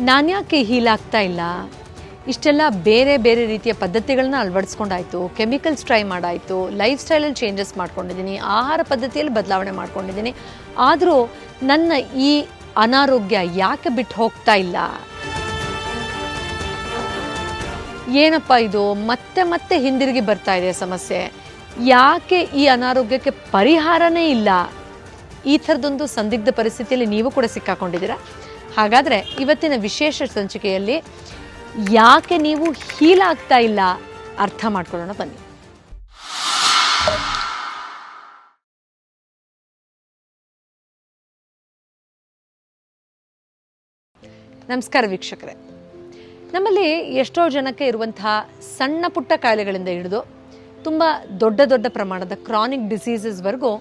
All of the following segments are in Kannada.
ನಾನ್ಯಾಕೆ ಹೀಲಾಗ್ತಾ ಇಲ್ಲ? ಇಷ್ಟೆಲ್ಲ ಬೇರೆ ಬೇರೆ ರೀತಿಯ ಪದ್ಧತಿಗಳನ್ನ ಅಳವಡಿಸ್ಕೊಂಡಾಯ್ತು, ಕೆಮಿಕಲ್ಸ್ ಟ್ರೈ ಮಾಡಾಯಿತು, ಲೈಫ್ ಸ್ಟೈಲಲ್ಲಿ ಚೇಂಜಸ್ ಮಾಡ್ಕೊಂಡಿದ್ದೀನಿ, ಆಹಾರ ಪದ್ಧತಿಯಲ್ಲಿ ಬದಲಾವಣೆ ಮಾಡ್ಕೊಂಡಿದ್ದೀನಿ. ಆದರೂ ನನ್ನ ಈ ಅನಾರೋಗ್ಯ ಯಾಕೆ ಬಿಟ್ಟು ಹೋಗ್ತಾ ಇಲ್ಲ? ಏನಪ್ಪ ಇದು? ಮತ್ತೆ ಮತ್ತೆ ಹಿಂದಿರುಗಿ ಬರ್ತಾ ಇದೆ ಸಮಸ್ಯೆ. ಯಾಕೆ ಈ ಅನಾರೋಗ್ಯಕ್ಕೆ ಪರಿಹಾರನೇ ಇಲ್ಲ? ಈ ಥರದೊಂದು ಸಂದಿಗ್ಧ ಪರಿಸ್ಥಿತಿಯಲ್ಲಿ ನೀವು ಕೂಡ ಸಿಕ್ಕಾಕೊಂಡಿದ್ದೀರಾ? ಹಾಗಾದರೆ ಇವತ್ತಿನ ವಿಶೇಷ ಸಂಚಿಕೆಯಲ್ಲಿ ಯಾಕೆ ನೀವು ಹೀಲಾಗ್ತಾ ಇಲ್ಲ ಅರ್ಥ ಮಾಡ್ಕೊಳ್ಳೋಣ ಬನ್ನಿ. ನಮಸ್ಕಾರ ವೀಕ್ಷಕರೇ. ನಮ್ಮಲ್ಲಿ ಎಷ್ಟೋ ಜನಕ್ಕೆ ಇರುವಂತಹ ಸಣ್ಣ ಪುಟ್ಟ ಕಾಯಿಲೆಗಳಿಂದ ಹಿಡಿದು ತುಂಬ ದೊಡ್ಡ ದೊಡ್ಡ ಪ್ರಮಾಣದ ಕ್ರಾನಿಕ್ ಡಿಸೀಸಸ್ವರೆಗೂ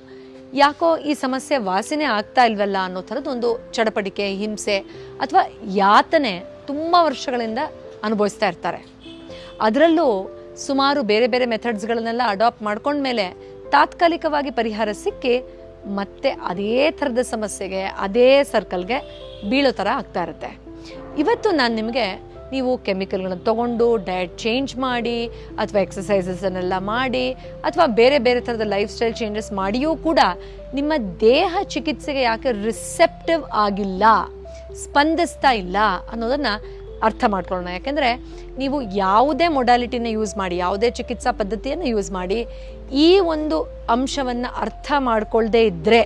ಯಾಕೋ ಈ ಸಮಸ್ಯೆ ವಾಸನೆ ಆಗ್ತಾ ಇಲ್ವಲ್ಲ ಅನ್ನೋ ಥರದ್ದು ಚಡಪಡಿಕೆ, ಹಿಂಸೆ ಅಥವಾ ಯಾತನೆ ತುಂಬ ವರ್ಷಗಳಿಂದ ಅನುಭವಿಸ್ತಾ ಇರ್ತಾರೆ. ಅದರಲ್ಲೂ ಸುಮಾರು ಬೇರೆ ಬೇರೆ ಮೆಥಡ್ಸ್ಗಳನ್ನೆಲ್ಲ ಅಡಾಪ್ಟ್ ಮಾಡ್ಕೊಂಡ್ಮೇಲೆ ತಾತ್ಕಾಲಿಕವಾಗಿ ಪರಿಹಾರ ಸಿಕ್ಕಿ ಮತ್ತೆ ಅದೇ ಥರದ ಸಮಸ್ಯೆಗೆ, ಅದೇ ಸರ್ಕಲ್ಗೆ ಬೀಳೋ ಥರ ಆಗ್ತಾ ಇರುತ್ತೆ. ಇವತ್ತು ನಾನು ನಿಮಗೆ ನೀವು ಕೆಮಿಕಲ್ಗಳನ್ನು ತೊಗೊಂಡು ಡಯಟ್ ಚೇಂಜ್ ಮಾಡಿ ಅಥವಾ ಎಕ್ಸಸೈಸಸನ್ನೆಲ್ಲ ಮಾಡಿ ಅಥವಾ ಬೇರೆ ಬೇರೆ ಥರದ ಲೈಫ್ ಸ್ಟೈಲ್ ಚೇಂಜಸ್ ಮಾಡಿಯೂ ಕೂಡ ನಿಮ್ಮ ದೇಹ ಚಿಕಿತ್ಸೆಗೆ ಯಾಕೆ ರಿಸೆಪ್ಟಿವ್ ಆಗಿಲ್ಲ, ಸ್ಪಂದಿಸ್ತಾ ಇಲ್ಲ ಅನ್ನೋದನ್ನು ಅರ್ಥ ಮಾಡ್ಕೊಳ್ಳೋಣ. ಯಾಕೆಂದರೆ ನೀವು ಯಾವುದೇ ಮೊಡಾಲಿಟಿನ ಯೂಸ್ ಮಾಡಿ, ಯಾವುದೇ ಚಿಕಿತ್ಸಾ ಪದ್ಧತಿಯನ್ನು ಯೂಸ್ ಮಾಡಿ ಈ ಒಂದು ಅಂಶವನ್ನು ಅರ್ಥ ಮಾಡಿಕೊಳ್ಳದೇ ಇದ್ದರೆ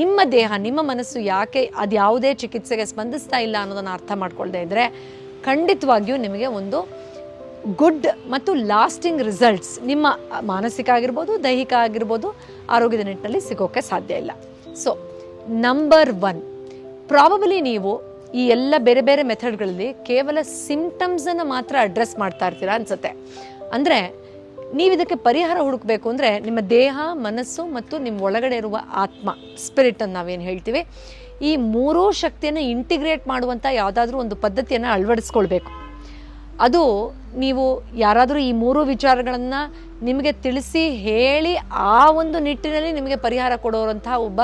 ನಿಮ್ಮ ದೇಹ, ನಿಮ್ಮ ಮನಸ್ಸು ಯಾಕೆ ಅದು ಯಾವುದೇ ಚಿಕಿತ್ಸೆಗೆ ಸ್ಪಂದಿಸ್ತಾ ಇಲ್ಲ ಅನ್ನೋದನ್ನು ಅರ್ಥ ಮಾಡ್ಕೊಳ್ಳದೆ ಇದ್ದರೆ ಖಂಡಿತವಾಗಿಯೂ ನಿಮಗೆ ಒಂದು ಗುಡ್ ಮತ್ತು ಲಾಸ್ಟಿಂಗ್ ರಿಸಲ್ಟ್ಸ್ ನಿಮ್ಮ ಮಾನಸಿಕ ಆಗಿರ್ಬೋದು, ದೈಹಿಕ ಆಗಿರ್ಬೋದು, ಆರೋಗ್ಯದ ನಿಟ್ಟಿನಲ್ಲಿ ಸಿಗೋಕ್ಕೆ ಸಾಧ್ಯ ಇಲ್ಲ. ಸೊ ನಂಬರ್ ಒನ್ ಪ್ರಾಬಬಲಿ ನೀವು ಈ ಎಲ್ಲ ಬೇರೆ ಬೇರೆ ಮೆಥಡ್ಗಳಲ್ಲಿ ಕೇವಲ ಸಿಂಪ್ಟಮ್ಸನ್ನು ಮಾತ್ರ ಅಡ್ರೆಸ್ ಮಾಡ್ತಾ ಇರ್ತೀರ ಅನ್ಸುತ್ತೆ. ಅಂದರೆ ನೀವು ಇದಕ್ಕೆ ಪರಿಹಾರ ಹುಡುಕಬೇಕು ಅಂದರೆ ನಿಮ್ಮ ದೇಹ, ಮನಸ್ಸು ಮತ್ತು ನಿಮ್ಮ ಒಳಗಡೆ ಇರುವ ಆತ್ಮ ಸ್ಪಿರಿಟ್ ಅಂತ ನಾವೇನು ಹೇಳ್ತೀವಿ? ಈ ಮೂರೂ ಶಕ್ತಿಯನ್ನು ಇಂಟಿಗ್ರೇಟ್ ಮಾಡುವಂಥ ಯಾವುದಾದ್ರೂ ಒಂದು ಪದ್ಧತಿಯನ್ನು ಅಳವಡಿಸ್ಕೊಳ್ಬೇಕು. ಅದು ನೀವು ಯಾರಾದರೂ ಈ ಮೂರು ವಿಚಾರಗಳನ್ನು ನಿಮಗೆ ತಿಳಿಸಿ ಹೇಳಿ ಆ ಒಂದು ನಿಟ್ಟಿನಲ್ಲಿ ನಿಮಗೆ ಪರಿಹಾರ ಕೊಡೋರಂತಹ ಒಬ್ಬ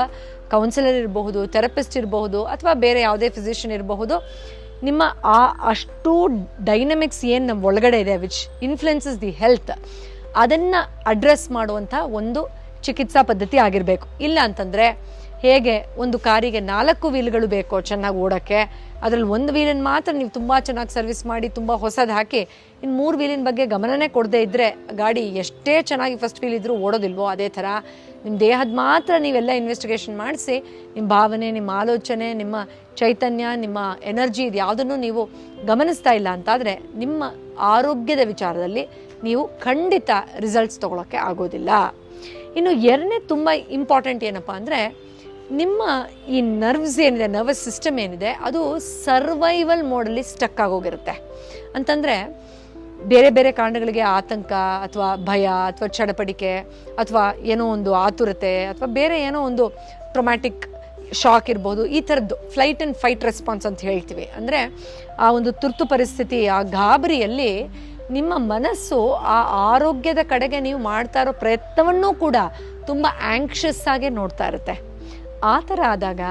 ಕೌನ್ಸಿಲರ್ ಇರಬಹುದು ಥೆರಪಿಸ್ಟ್ ಇರಬಹುದು ಅಥವಾ ಬೇರೆ ಯಾವುದೇ ಫಿಸಿಷಿಯನ್ ಇರಬಹುದು. ನಿಮ್ಮ ಆ ಅಷ್ಟು ಡೈನಮಿಕ್ಸ್ ಏನು ನಮ್ಮ ಒಳಗಡೆ ಇದೆ ವಿಚ್ ಇನ್ಫ್ಲುಯೆನ್ಸಸ್ ದಿ ಹೆಲ್ತ್ ಅದನ್ನು ಅಡ್ರೆಸ್ ಮಾಡುವಂಥ ಒಂದು ಚಿಕಿತ್ಸಾ ಪದ್ಧತಿ ಆಗಿರಬೇಕು. ಇಲ್ಲ ಅಂತಂದರೆ ಹೇಗೆ ಒಂದು ಕಾರಿಗೆ ನಾಲ್ಕು ವೀಲ್ಗಳು ಬೇಕೋ ಚೆನ್ನಾಗಿ ಓಡೋಕ್ಕೆ, ಅದರಲ್ಲಿ ಒಂದು ವೀಲನ್ನು ಮಾತ್ರ ನೀವು ತುಂಬ ಚೆನ್ನಾಗಿ ಸರ್ವಿಸ್ ಮಾಡಿ, ತುಂಬ ಹೊಸದು ಹಾಕಿ ಇನ್ನು ಮೂರು ವೀಲಿನ ಬಗ್ಗೆ ಗಮನನೇ ಕೊಡದೇ ಇದ್ದರೆ ಗಾಡಿ ಎಷ್ಟೇ ಚೆನ್ನಾಗಿ ಫಸ್ಟ್ ವೀಲ್ ಇದ್ದರೂ ಓಡೋದಿಲ್ವೋ ಅದೇ ಥರ ನಿಮ್ಮ ದೇಹದ ಮಾತ್ರ ನೀವೆಲ್ಲ ಇನ್ವೆಸ್ಟಿಗೇಷನ್ ಮಾಡಿಸಿ ನಿಮ್ಮ ಭಾವನೆ ನಿಮ್ಮ ಆಲೋಚನೆ, ನಿಮ್ಮ ಚೈತನ್ಯ, ನಿಮ್ಮ ಎನರ್ಜಿ ಇದು ಯಾವುದನ್ನು ನೀವು ಗಮನಿಸ್ತಾ ಇಲ್ಲ ಅಂತಾದರೆ ನಿಮ್ಮ ಆರೋಗ್ಯದ ವಿಚಾರದಲ್ಲಿ ನೀವು ಖಂಡಿತ ರಿಸಲ್ಟ್ಸ್ ತೊಗೊಳಕ್ಕೆ ಆಗೋದಿಲ್ಲ. ಇನ್ನು ಎರಡನೇ ತುಂಬ ಇಂಪಾರ್ಟೆಂಟ್ ಏನಪ್ಪ ಅಂದರೆ ನಿಮ್ಮ ಈ ನರ್ವ್ಸ್ ಏನಿದೆ, ನರ್ವಸ್ ಸಿಸ್ಟಮ್ ಏನಿದೆ, ಅದು ಸರ್ವೈವಲ್ ಮೋಡಲ್ಲಿ ಸ್ಟಕ್ ಆಗೋಗಿರುತ್ತೆ. ಅಂತಂದರೆ ಬೇರೆ ಬೇರೆ ಕಾರಣಗಳಿಗೆ ಆತಂಕ ಅಥವಾ ಭಯ ಅಥವಾ ಚಡಪಡಿಕೆ ಅಥವಾ ಏನೋ ಒಂದು ಆತುರತೆ ಅಥವಾ ಬೇರೆ ಏನೋ ಒಂದು ಟ್ರೊಮ್ಯಾಟಿಕ್ ಶಾಕ್ ಇರ್ಬೋದು, ಈ ಥರದ್ದು ಫ್ಲೈಟ್ ಆ್ಯಂಡ್ ಫೈಟ್ ರೆಸ್ಪಾನ್ಸ್ ಅಂತ ಹೇಳ್ತೀವಿ. ಅಂದರೆ ಆ ಒಂದು ತುರ್ತು ಪರಿಸ್ಥಿತಿ, ಆ ಗಾಬರಿಯಲ್ಲಿ ನಿಮ್ಮ ಮನಸ್ಸು ಆ ಆರೋಗ್ಯದ ಕಡೆಗೆ ನೀವು ಮಾಡ್ತಾ ಇರೋ ಪ್ರಯತ್ನವನ್ನೂ ಕೂಡ ತುಂಬ ಆ್ಯಂಕ್ಷಸ್ ಆಗಿ ನೋಡ್ತಾ ಇರುತ್ತೆ. ಆ ಥರ ಆದಾಗ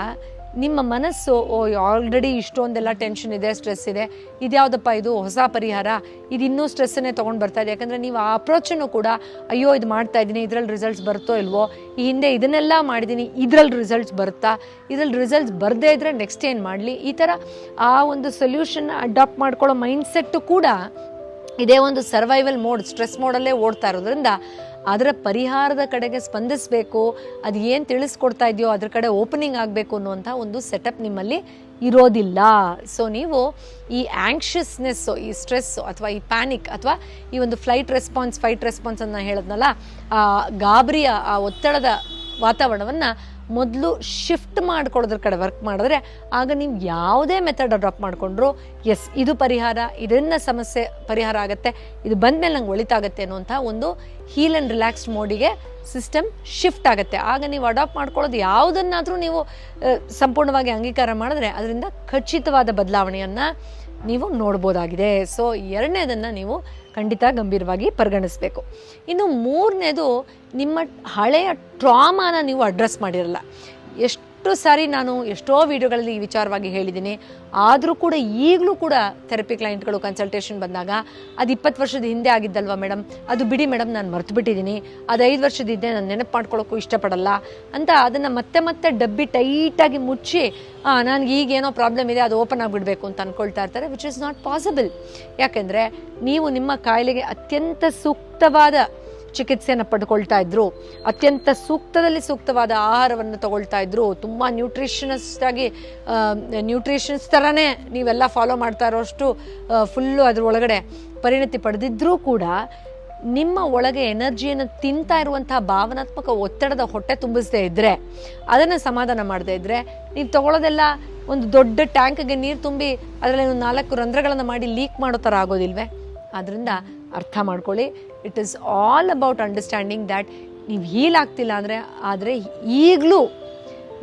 ನಿಮ್ಮ ಮನಸ್ಸು, ಓ ಆಲ್ರೆಡಿ ಇಷ್ಟೊಂದೆಲ್ಲ ಟೆನ್ಷನ್ ಇದೆ ಸ್ಟ್ರೆಸ್ ಇದೆ, ಇದ್ಯಾವುದಪ್ಪ ಇದು ಹೊಸ ಪರಿಹಾರ? ಇದು ಇನ್ನೂ ಸ್ಟ್ರೆಸ್ಸನ್ನೇ ತೊಗೊಂಡು ಬರ್ತಾ ಇದೆ. ಯಾಕಂದರೆ ನೀವು ಆ ಅಪ್ರೋಚನ್ನು ಕೂಡ, ಅಯ್ಯೋ, ಇದು ಮಾಡ್ತಾ ಇದ್ದೀನಿ, ಇದರಲ್ಲಿ ರಿಸಲ್ಟ್ಸ್ ಬರುತ್ತೋ ಇಲ್ವೋ, ಈ ಹಿಂದೆ ಇದನ್ನೆಲ್ಲ ಮಾಡಿದ್ದೀನಿ, ಇದರಲ್ಲಿ ರಿಸಲ್ಟ್ಸ್ ಬರುತ್ತಾ? ಇದ್ರಲ್ಲಿ ರಿಸಲ್ಟ್ಸ್ ಬರದೇ ಇದ್ದರೆ ನೆಕ್ಸ್ಟ್ ಏನು ಮಾಡಲಿ? ಈ ಥರ ಆ ಒಂದು ಸೊಲ್ಯೂಷನ್ನ ಅಡಾಪ್ಟ್ ಮಾಡ್ಕೊಳ್ಳೋ ಮೈಂಡ್ಸೆಟ್ಟು ಕೂಡ ಇದೇ ಒಂದು ಸರ್ವೈವಲ್ ಮೋಡ್ ಸ್ಟ್ರೆಸ್ ಮೋಡಲ್ಲೇ ಓಡ್ತಾ ಇರೋದ್ರಿಂದ ಅದರ ಪರಿಹಾರದ ಕಡೆಗೆ ಸ್ಪಂದಿಸಬೇಕು, ಅದು ಏನು ತಿಳಿಸ್ಕೊಡ್ತಾ ಇದೆಯೋ ಅದ್ರ ಕಡೆ ಓಪನಿಂಗ್ ಆಗಬೇಕು ಅನ್ನುವಂಥ ಒಂದು ಸೆಟಪ್ ನಿಮ್ಮಲ್ಲಿ ಇರೋದಿಲ್ಲ. ಸೊ ನೀವು ಈ ಆ್ಯಂಕ್ಷಿಯಸ್ನೆಸ್ಸು ಈ ಸ್ಟ್ರೆಸ್ಸು ಅಥವಾ ಈ ಪ್ಯಾನಿಕ್ ಅಥವಾ ಈ ಒಂದು ಫ್ಲೈಟ್ ರೆಸ್ಪಾನ್ಸ್ ಫೈಟ್ ರೆಸ್ಪಾನ್ಸ್ ಅನ್ನು ಹೇಳಿದ್ನಲ್ಲ, ಆ ಗಾಬರಿಯ, ಆ ಒತ್ತಡದ ವಾತಾವರಣವನ್ನು ಮೊದಲು ಶಿಫ್ಟ್ ಮಾಡ್ಕೊಳ್ಳೋದ್ರ ಕಡೆ ವರ್ಕ್ ಮಾಡಿದ್ರೆ ಆಗ ನೀವು ಯಾವುದೇ ಮೆಥಡ್ ಅಡಾಪ್ಟ್ ಮಾಡಿಕೊಂಡ್ರು ಎಸ್ ಇದು ಪರಿಹಾರ, ಇದನ್ನ ಸಮಸ್ಯೆ ಪರಿಹಾರ ಆಗುತ್ತೆ, ಇದು ಬಂದಮೇಲೆ ನಂಗೆ ಒಳಿತಾಗತ್ತೆ ಅನ್ನುವಂಥ ಒಂದು ಹೀಲ್ ಆ್ಯಂಡ್ ರಿಲ್ಯಾಕ್ಸ್ಡ್ ಮೋಡಿಗೆ ಸಿಸ್ಟಮ್ ಶಿಫ್ಟ್ ಆಗುತ್ತೆ. ಆಗ ನೀವು ಅಡಾಪ್ಟ್ ಮಾಡ್ಕೊಳ್ಳೋದು ಯಾವುದನ್ನಾದರೂ ನೀವು ಸಂಪೂರ್ಣವಾಗಿ ಅಂಗೀಕಾರ ಮಾಡಿದ್ರೆ ಅದರಿಂದ ಖಚಿತವಾದ ಬದಲಾವಣೆಯನ್ನು ನೀವು ನೋಡ್ಬೋದಾಗಿದೆ. ಸೊ ಎರಡನೇದನ್ನು ನೀವು ಖಂಡಿತ ಗಂಭೀರವಾಗಿ ಪರಿಗಣಿಸಬೇಕು. ಇನ್ನು ಮೂರನೇದು ನಿಮ್ಮ ಹಳೆಯ ಟ್ರಾಮಾನ ನೀವು ಅಡ್ರೆಸ್ ಮಾಡಿರಲ್ಲ. ಎಷ್ಟು ಎಷ್ಟು ಸಾರಿ ನಾನು ಎಷ್ಟೋ ವಿಡಿಯೋಗಳಲ್ಲಿ ಈ ವಿಚಾರವಾಗಿ ಹೇಳಿದ್ದೀನಿ. ಆದರೂ ಕೂಡ ಈಗಲೂ ಕೂಡ ಥೆರಪಿ ಕ್ಲೈಂಟ್ಗಳು ಕನ್ಸಲ್ಟೇಷನ್ ಬಂದಾಗ ಅದು ಇಪ್ಪತ್ತು ವರ್ಷದ ಹಿಂದೆ ಆಗಿದ್ದಲ್ವಾ ಮೇಡಮ್ ಅದು ಬಿಡಿ ಮೇಡಮ್ ನಾನು ಮರ್ತು ಬಿಟ್ಟಿದ್ದೀನಿ ಅದು ಐದು ವರ್ಷದ ಹಿಂದೆ ನಾನು ನೆನಪು ಮಾಡ್ಕೊಳ್ಳೋಕ್ಕೂ ಇಷ್ಟಪಡಲ್ಲ ಅಂತ ಅದನ್ನು ಮತ್ತೆ ಮತ್ತೆ ಡಬ್ಬಿ ಟೈಟಾಗಿ ಮುಚ್ಚಿ ನನಗೆ ಈಗೇನೋ ಪ್ರಾಬ್ಲಮ್ ಇದೆ, ಅದು ಓಪನ್ ಆಗಿಬಿಡಬೇಕು ಅಂತ ಅಂದ್ಕೊಳ್ತಾ ಇರ್ತಾರೆ ವಿಚ್ ಇಸ್ ನಾಟ್ ಪಾಸಿಬಲ್ ಯಾಕೆಂದರೆ ನೀವು ನಿಮ್ಮ ಕಾಯಿಲೆಗೆ ಅತ್ಯಂತ ಸೂಕ್ತವಾದ ಚಿಕಿತ್ಸೆಯನ್ನು ಪಡ್ಕೊಳ್ತಾ ಇದ್ರು. ಅತ್ಯಂತ ಸೂಕ್ತದಲ್ಲಿ ಸೂಕ್ತವಾದ ಆಹಾರವನ್ನು ತಗೊಳ್ತಾ ಇದ್ರು. ತುಂಬ ನ್ಯೂಟ್ರಿಷನಿಸ್ಟ್ ಆಗಿ ನ್ಯೂಟ್ರಿಷನ್ಸ್ ಥರನೇ ನೀವೆಲ್ಲ ಫಾಲೋ ಮಾಡ್ತಾ ಇರೋಷ್ಟು ಫುಲ್ಲು ಅದ್ರ ಒಳಗಡೆ ಪರಿಣತಿ ಪಡೆದಿದ್ರೂ ಕೂಡ ನಿಮ್ಮ ಒಳಗೆ ಎನರ್ಜಿಯನ್ನು ತಿಂತಾ ಇರುವಂತಹ ಭಾವನಾತ್ಮಕ ಒತ್ತಡದ ಹೊಟ್ಟೆ ತುಂಬಿಸದೇ ಇದ್ದರೆ ಅದನ್ನು ಸಮಾಧಾನ ಮಾಡದೇ ಇದ್ದರೆ ನೀವು ತಗೊಳ್ಳೋದೆಲ್ಲ ಒಂದು ದೊಡ್ಡ ಟ್ಯಾಂಕ್ಗೆ ನೀರು ತುಂಬಿ ಅದರಲ್ಲಿ ನಾಲ್ಕು ರಂಧ್ರಗಳನ್ನು ಮಾಡಿ ಲೀಕ್ ಮಾಡೋ ಥರ ಆಗೋದಿಲ್ವೇ? ಆದ್ದರಿಂದ ಅರ್ಥ ಮಾಡ್ಕೊಳ್ಳಿ. It is all about understanding that ನೀವು ಹೀಲ್ ಆಗ್ತಿಲ್ಲ ಅಂದರೆ, ಆದರೆ ಈಗಲೂ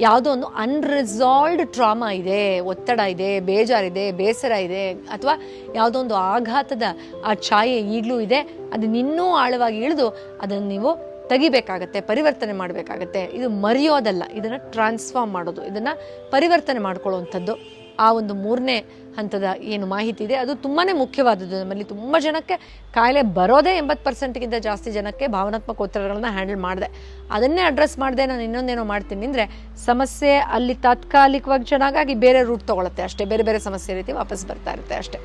ಯಾವುದೋ ಒಂದು ಅನ್ರಿಸಾಲ್ವ್ಡ್ ಟ್ರಾಮಾ ಇದೆ, ಒತ್ತಡ ಇದೆ, ಬೇಜಾರಿದೆ, ಬೇಸರ ಇದೆ, ಅಥವಾ ಯಾವುದೋ ಒಂದು ಆಘಾತದ ಆ ಛಾಯೆ ಈಗಲೂ ಇದೆ ಅದನ್ನ ಇನ್ನೂ ಆಳವಾಗಿ ಇಳಿದು ಅದನ್ನು ನೀವು ತೆಗಿಬೇಕಾಗತ್ತೆ, ಪರಿವರ್ತನೆ ಮಾಡಬೇಕಾಗತ್ತೆ. ಇದು ಮರೆಯೋದಲ್ಲ, ಇದನ್ನು ಟ್ರಾನ್ಸ್ಫಾರ್ಮ್ ಮಾಡೋದು, ಇದನ್ನು ಪರಿವರ್ತನೆ ಮಾಡ್ಕೊಳ್ಳುವಂಥದ್ದು. ಆ ಒಂದು ಮೂರನೇ ಹಂತದ ಏನು ಮಾಹಿತಿ ಇದೆ. ಅದು ತುಂಬಾ ಮುಖ್ಯವಾದದ್ದು. ನಮ್ಮಲ್ಲಿ ತುಂಬ ಜನಕ್ಕೆ ಕಾಯಿಲೆ ಬರೋದೇ ಎಂಬತ್ತು ಪರ್ಸೆಂಟ್ಗಿಂತ ಜಾಸ್ತಿ ಜನಕ್ಕೆ ಭಾವನಾತ್ಮಕ ಒತ್ತಡಗಳನ್ನು ಹ್ಯಾಂಡಲ್ ಮಾಡಿದೆ. ಅದನ್ನೇ ಅಡ್ರೆಸ್ ಮಾಡಿದೆ. ನಾನು ಇನ್ನೊಂದೇನೋ ಮಾಡ್ತೀನಿ ಅಂದರೆ ಸಮಸ್ಯೆ ಅಲ್ಲಿ ತಾತ್ಕಾಲಿಕವಾಗಿ ಚೆನ್ನಾಗಿ ಬೇರೆ ರೂಟ್ ತೊಗೊಳುತ್ತೆ. ಅಷ್ಟೇ ಬೇರೆ ಬೇರೆ ಸಮಸ್ಯೆ ರೀತಿ ವಾಪಸ್ ಬರ್ತಾ ಇರುತ್ತೆ ಅಷ್ಟೇ.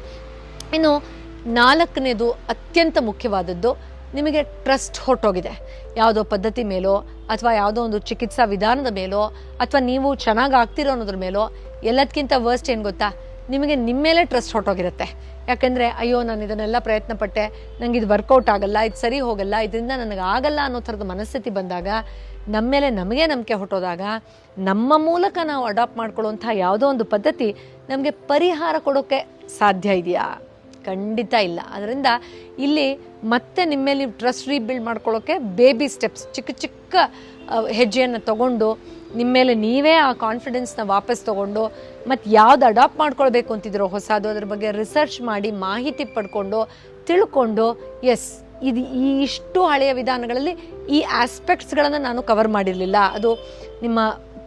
ಇನ್ನು ನಾಲ್ಕನೇದು ಅತ್ಯಂತ ಮುಖ್ಯವಾದದ್ದು ನಿಮಗೆ ಟ್ರಸ್ಟ್ ಹೊರಟೋಗಿದೆ. ಯಾವುದೋ ಪದ್ಧತಿ ಮೇಲೋ ಅಥವಾ ಯಾವುದೋ ಒಂದು ಚಿಕಿತ್ಸಾ ವಿಧಾನದ ಮೇಲೋ ಅಥವಾ ನೀವು ಚೆನ್ನಾಗಿ ಆಗ್ತಿರೋ ಅನ್ನೋದ್ರ ಮೇಲೋ ಎಲ್ಲದಕ್ಕಿಂತ ವರ್ಸ್ಟ್ ಏನು ಗೊತ್ತಾ? ನಿಮಗೆ ನಿಮ್ಮ ಮೇಲೆ ಟ್ರಸ್ಟ್ ಹೊಟ್ಟೋಗಿರುತ್ತೆ ಯಾಕೆಂದರೆ, ಅಯ್ಯೋ, ನಾನು ಇದನ್ನೆಲ್ಲ ಪ್ರಯತ್ನ ಪಟ್ಟೆ ನಂಗೆ ಇದು ವರ್ಕೌಟ್ ಆಗಲ್ಲ, ಇದು ಸರಿ ಹೋಗಲ್ಲ, ಇದರಿಂದ ನನಗೆ ಆಗಲ್ಲ ಅನ್ನೋ ಥರದ ಮನಸ್ಥಿತಿ ಬಂದಾಗ ನಮ್ಮ ಮೇಲೆ ನಮಗೆ ನಂಬಿಕೆ ಹೊಟ್ಟೋದಾಗ ನಮ್ಮ ಮೂಲಕ ನಾವು ಅಡಾಪ್ಟ್ ಮಾಡ್ಕೊಳ್ಳುವಂಥ ಯಾವುದೋ ಒಂದು ಪದ್ಧತಿ ನಮಗೆ ಪರಿಹಾರ ಕೊಡೋಕ್ಕೆ ಸಾಧ್ಯ ಇದೆಯಾ? ಖಂಡಿತ ಇಲ್ಲ. ಅದರಿಂದ ಇಲ್ಲಿ ಮತ್ತೆ ನಿಮ್ಮ ಮೇಲೆ ಟ್ರಸ್ಟ್ ರೀಬಿಲ್ಡ್ ಮಾಡ್ಕೊಳ್ಳೋಕ್ಕೆ ಬೇಬಿ ಸ್ಟೆಪ್ಸ್ ಚಿಕ್ಕ ಚಿಕ್ಕ ಹೆಜ್ಜೆಯನ್ನು ತಗೊಂಡು ನಿಮ್ಮ ಮೇಲೆ ನೀವೇ ಆ ಕಾನ್ಫಿಡೆನ್ಸ್ನ ವಾಪಸ್ ತಗೊಂಡು ಮತ್ತು ಯಾವ್ದು ಅಡಾಪ್ಟ್ ಮಾಡ್ಕೊಳ್ಬೇಕು ಅಂತಿದ್ರೋ ಹೊಸದು ಅದ್ರ ಬಗ್ಗೆ ರಿಸರ್ಚ್ ಮಾಡಿ, ಮಾಹಿತಿ ಪಡ್ಕೊಂಡು, ತಿಳ್ಕೊಂಡು ಎಸ್ ಇದು ಈ ಇಷ್ಟು ಹಳೆಯ ವಿಧಾನಗಳಲ್ಲಿ ಈ ಆಸ್ಪೆಕ್ಟ್ಸ್ಗಳನ್ನು ನಾನು ಕವರ್ ಮಾಡಿರಲಿಲ್ಲ. ಅದು ನಿಮ್ಮ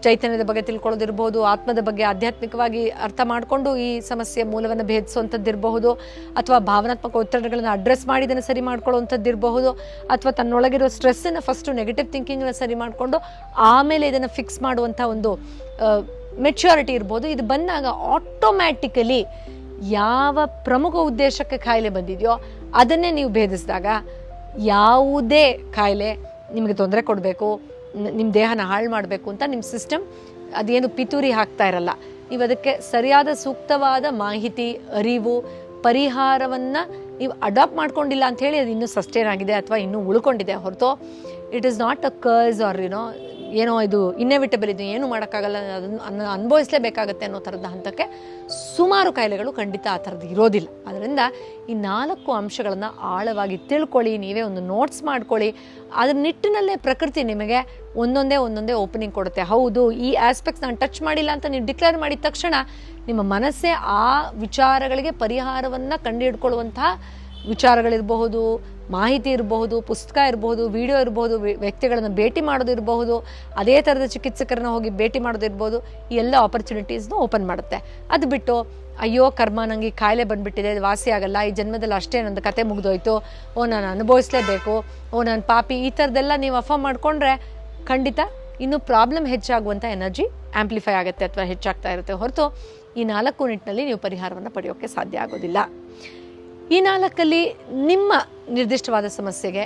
ಚೈತನ್ಯದ ಬಗ್ಗೆ ತಿಳ್ಕೊಳ್ಳೋದಿರ್ಬೋದು, ಆತ್ಮದ ಬಗ್ಗೆ ಆಧ್ಯಾತ್ಮಿಕವಾಗಿ ಅರ್ಥ ಮಾಡಿಕೊಂಡು ಈ ಸಮಸ್ಯೆ ಮೂಲವನ್ನು ಭೇದಿಸುವಂಥದ್ದಿರಬಹುದು, ಅಥವಾ ಭಾವನಾತ್ಮಕ ಒತ್ತಡಗಳನ್ನು ಅಡ್ರೆಸ್ ಮಾಡಿ ಇದನ್ನು ಸರಿ ಮಾಡ್ಕೊಳ್ಳುವಂಥದ್ದಿರಬಹುದು, ಅಥವಾ ತನ್ನೊಳಗಿರೋ ಸ್ಟ್ರೆಸ್ಸನ್ನು ಫಸ್ಟು ನೆಗೆಟಿವ್ ಥಿಂಕಿಂಗನ್ನು ಸರಿ ಮಾಡಿಕೊಂಡು ಆಮೇಲೆ ಇದನ್ನು ಫಿಕ್ಸ್ ಮಾಡುವಂಥ ಒಂದು ಮೆಚ್ಯೂರಿಟಿ ಇರ್ಬೋದು. ಇದು ಬಂದಾಗ ಆಟೋಮ್ಯಾಟಿಕಲಿ ಯಾವ ಪ್ರಮುಖ ಉದ್ದೇಶಕ್ಕೆ ಕಾಯಿಲೆ ಬಂದಿದೆಯೋ ಅದನ್ನೇ ನೀವು ಭೇದಿಸಿದಾಗ ಯಾವುದೇ ಕಾಯಿಲೆ ನಿಮಗೆ ತೊಂದರೆ ಕೊಡಬೇಕು. ನಿಮ್ಮ ದೇಹನ ಹಾಳು ಮಾಡಬೇಕು ಅಂತ ನಿಮ್ಮ ಸಿಸ್ಟಮ್ ಅದೇನು ಪಿತೂರಿ ಹಾಕ್ತಾ ಇರಲ್ಲ. ನೀವು ಅದಕ್ಕೆ ಸರಿಯಾದ ಸೂಕ್ತವಾದ ಮಾಹಿತಿ, ಅರಿವು, ಪರಿಹಾರವನ್ನು ನೀವು ಅಡಾಪ್ಟ್ ಮಾಡ್ಕೊಂಡಿಲ್ಲ ಅಂತ ಹೇಳಿ ಅದು ಇನ್ನೂ ಸಸ್ಟೇನ್ ಆಗಿದೆ ಅಥವಾ ಇನ್ನೂ ಉಳ್ಕೊಂಡಿದೆ ಹೊರತು. It is not a curse or you know ಏನೋ ಇದು ಇನ್ನೆವಿಟಬಲ್ ಇದು ಏನು ಮಾಡೋಕ್ಕಾಗಲ್ಲ ಅದನ್ನು ಅನ್ನ ಅನುಭವಿಸಲೇಬೇಕಾಗತ್ತೆ ಅನ್ನೋ ಥರದ ಹಂತಕ್ಕೆ ಸುಮಾರು ಕಾಯಿಲೆಗಳು ಖಂಡಿತ ಆ ಥರದ್ದು ಇರೋದಿಲ್ಲ. ಅದರಿಂದ ಈ ನಾಲ್ಕು ಅಂಶಗಳನ್ನು ಆಳವಾಗಿ ತಿಳ್ಕೊಳ್ಳಿ, ನೀವೇ ಒಂದು ನೋಟ್ಸ್ ಮಾಡ್ಕೊಳ್ಳಿ. ಅದ್ರ ನಿಟ್ಟಿನಲ್ಲೇ ಪ್ರಕೃತಿ ನಿಮಗೆ ಒಂದೊಂದೇ ಒಂದೊಂದೇ ಓಪನಿಂಗ್ ಕೊಡುತ್ತೆ. ಹೌದು, ಈ ಆಸ್ಪೆಕ್ಟ್ಸ್ ನಾನು ಟಚ್ ಮಾಡಿಲ್ಲ ಅಂತ ನೀವು ಡಿಕ್ಲೇರ್ ಮಾಡಿದ ತಕ್ಷಣ ನಿಮ್ಮ ಮನಸ್ಸೇ ಆ ವಿಚಾರಗಳಿಗೆ ಪರಿಹಾರವನ್ನು ಕಂಡುಹಿಡ್ಕೊಳ್ಳುವಂತಹ ವಿಚಾರಗಳಿರಬಹುದು ಮಾಹಿತಿ ಇರಬಹುದು, ಪುಸ್ತಕ ಇರಬಹುದು, ವಿಡಿಯೋ ಇರಬಹುದು ವ್ಯಕ್ತಿಗಳನ್ನು ಭೇಟಿ ಮಾಡೋದು ಇರಬಹುದು, ಅದೇ ಥರದ ಚಿಕಿತ್ಸಕರನ್ನ ಹೋಗಿ ಭೇಟಿ ಮಾಡೋದಿರ್ಬೋದು ಈ ಎಲ್ಲ ಆಪರ್ಚುನಿಟೀಸ್ನು ಓಪನ್ ಮಾಡುತ್ತೆ. ಅದು ಬಿಟ್ಟು, ಅಯ್ಯೋ ಕರ್ಮ ನನಗೆ ಕಾಯಿಲೆ ಬಂದುಬಿಟ್ಟಿದೆ ವಾಸಿ ಆಗಲ್ಲ, ಈ ಜನ್ಮದಲ್ಲಿ ಅಷ್ಟೇ ನಂದು ಕತೆ ಮುಗಿದೋಯ್ತು, ಓ ನಾನು ಅನುಭವಿಸಲೇಬೇಕು, ಓ ನಾನು ಪಾಪಿ, ಈ ಥರದ್ದೆಲ್ಲ ನೀವು ಅಫ ಮಾಡಿಕೊಂಡ್ರೆ ಖಂಡಿತ ಇನ್ನೂ ಪ್ರಾಬ್ಲಮ್ ಹೆಚ್ಚಾಗುವಂಥ ಎನರ್ಜಿ ಆ್ಯಂಪ್ಲಿಫೈ ಆಗುತ್ತೆ ಅಥವಾ ಹೆಚ್ಚಾಗ್ತಾ ಇರುತ್ತೆ ಹೊರತು ಈ ನಾಲ್ಕು ನಿಟ್ಟಿನಲ್ಲಿ ನೀವು ಪರಿಹಾರವನ್ನು ಪಡೆಯೋಕ್ಕೆ ಸಾಧ್ಯ ಆಗೋದಿಲ್ಲ. ಈ ನಾಲ್ಕಲ್ಲಿ ನಿಮ್ಮ ನಿರ್ದಿಷ್ಟವಾದ ಸಮಸ್ಯೆಗೆ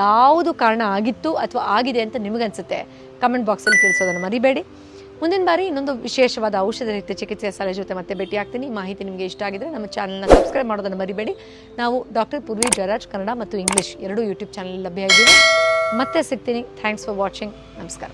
ಯಾವುದು ಕಾರಣ ಆಗಿತ್ತು ಅಥವಾ ಆಗಿದೆ ಅಂತ ನಿಮಗನ್ಸುತ್ತೆ? ಕಮೆಂಟ್ ಬಾಕ್ಸಲ್ಲಿ ತಿಳಿಸೋದನ್ನು ಮರಿಬೇಡಿ. ಮುಂದಿನ ಬಾರಿ ಇನ್ನೊಂದು ವಿಶೇಷವಾದ ಔಷಧ ರೀತಿಯ ಚಿಕಿತ್ಸೆಯ ಸಲಹೆ ಜೊತೆ ಮತ್ತೆ ಭೇಟಿ ಆಗ್ತೀನಿ ಮಾಹಿತಿ ನಿಮಗೆ ಇಷ್ಟ ಆಗಿದ್ರೆ ನಮ್ಮ ಚಾನಲ್ನ ಸಬ್ಸ್ಕ್ರೈಬ್ ಮಾಡೋದನ್ನು ಮರಿಬೇಡಿ. ನಾವು ಡಾಕ್ಟರ್ ಪೂರ್ವಿ ಜಯರಾಜ್ ಕನ್ನಡ ಮತ್ತು ಇಂಗ್ಲೀಷ್ ಎರಡೂ ಯೂಟ್ಯೂಬ್ ಚಾನಲ್ ಲಭ್ಯ ಇದ್ದೀವಿ. ಮತ್ತೆ ಸಿಗ್ತೀನಿ. ಥ್ಯಾಂಕ್ಸ್ ಫಾರ್ ವಾಚಿಂಗ್ ನಮಸ್ಕಾರ.